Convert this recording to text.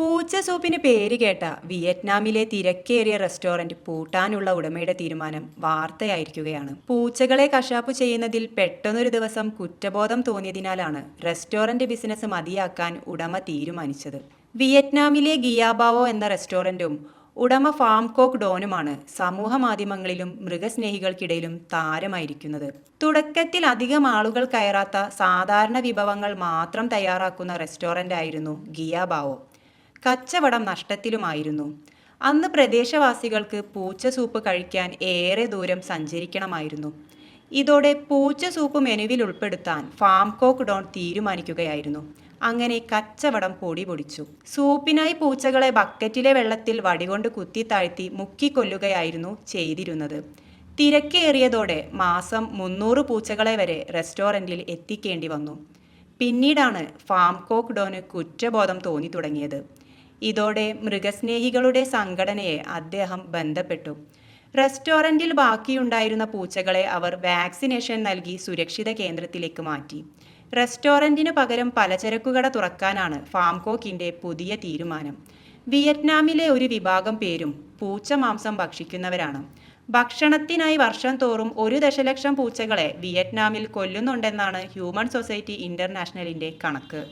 പൂച്ച സൂപ്പിന് പേര് കേട്ട വിയറ്റ്നാമിലെ തിരക്കേറിയ റെസ്റ്റോറന്റ് പൂട്ടാനുള്ള ഉടമയുടെ തീരുമാനം വാർത്തയായിരിക്കുകയാണ്. പൂച്ചകളെ കശാപ്പ് ചെയ്യുന്നതിൽ പെട്ടെന്നൊരു ദിവസം കുറ്റബോധം തോന്നിയതിനാലാണ് റെസ്റ്റോറന്റ് ബിസിനസ് മതിയാക്കാൻ ഉടമ തീരുമാനിച്ചത്. വിയറ്റ്നാമിലെ ഗിയാബാവോ എന്ന റെസ്റ്റോറന്റും ഉടമ ഫാം കോക്ക് ഡോനുമാണ് സമൂഹ മാധ്യമങ്ങളിലും മൃഗസ്നേഹികൾക്കിടയിലും താരമായിരിക്കുന്നത്. തുടക്കത്തിൽ അധികം ആളുകൾ കയറാത്ത സാധാരണ വിഭവങ്ങൾ മാത്രം തയ്യാറാക്കുന്ന റെസ്റ്റോറന്റ് ആയിരുന്നു ഗിയാബാവോ. കച്ചവടം നഷ്ടത്തിലുമായിരുന്നു. അന്ന് പ്രദേശവാസികൾക്ക് പൂച്ച സൂപ്പ് കഴിക്കാൻ ഏറെ ദൂരം സഞ്ചരിക്കണമായിരുന്നു. ഇതോടെ പൂച്ച സൂപ്പ് മെനുവിൽ ഉൾപ്പെടുത്താൻ ഫാം കോക്ക് ഡോൺ തീരുമാനിക്കുകയായിരുന്നു. അങ്ങനെ കച്ചവടം പൊടി പൊടിച്ചു. സൂപ്പിനായി പൂച്ചകളെ ബക്കറ്റിലെ വെള്ളത്തിൽ വടികൊണ്ട് കുത്തി താഴ്ത്തി മുക്കിക്കൊല്ലുകയായിരുന്നു ചെയ്തിരുന്നത്. തിരക്കേറിയതോടെ മാസം മുന്നൂറ് പൂച്ചകളെ വരെ റെസ്റ്റോറന്റിൽ എത്തിക്കേണ്ടി വന്നു. പിന്നീടാണ് ഫാം കോക്ക് ഡോന് കുറ്റബോധം തോന്നി തുടങ്ങിയത്. ഇതോടെ മൃഗസ്നേഹികളുടെ സംഘടനയെ അദ്ദേഹം ബന്ധപ്പെട്ടു. റെസ്റ്റോറന്റിൽ ബാക്കിയുണ്ടായിരുന്ന പൂച്ചകളെ അവർ വാക്സിനേഷൻ നൽകി സുരക്ഷിത കേന്ദ്രത്തിലേക്ക് മാറ്റി. റെസ്റ്റോറന്റിന് പകരം പലചരക്കുകട തുറക്കാനാണ് ഫാംകോക്കിന്റെ പുതിയ തീരുമാനം. വിയറ്റ്നാമിലെ ഒരു വിഭാഗം പേരും പൂച്ച മാംസം ഭക്ഷിക്കുന്നവരാണ്. ഭക്ഷണത്തിനായി വർഷം തോറും ഒരു ദശലക്ഷം പൂച്ചകളെ വിയറ്റ്നാമിൽ കൊല്ലുന്നുണ്ടെന്നാണ് ഹ്യൂമൻ സൊസൈറ്റി ഇന്റർനാഷണലിന്റെ കണക്ക്.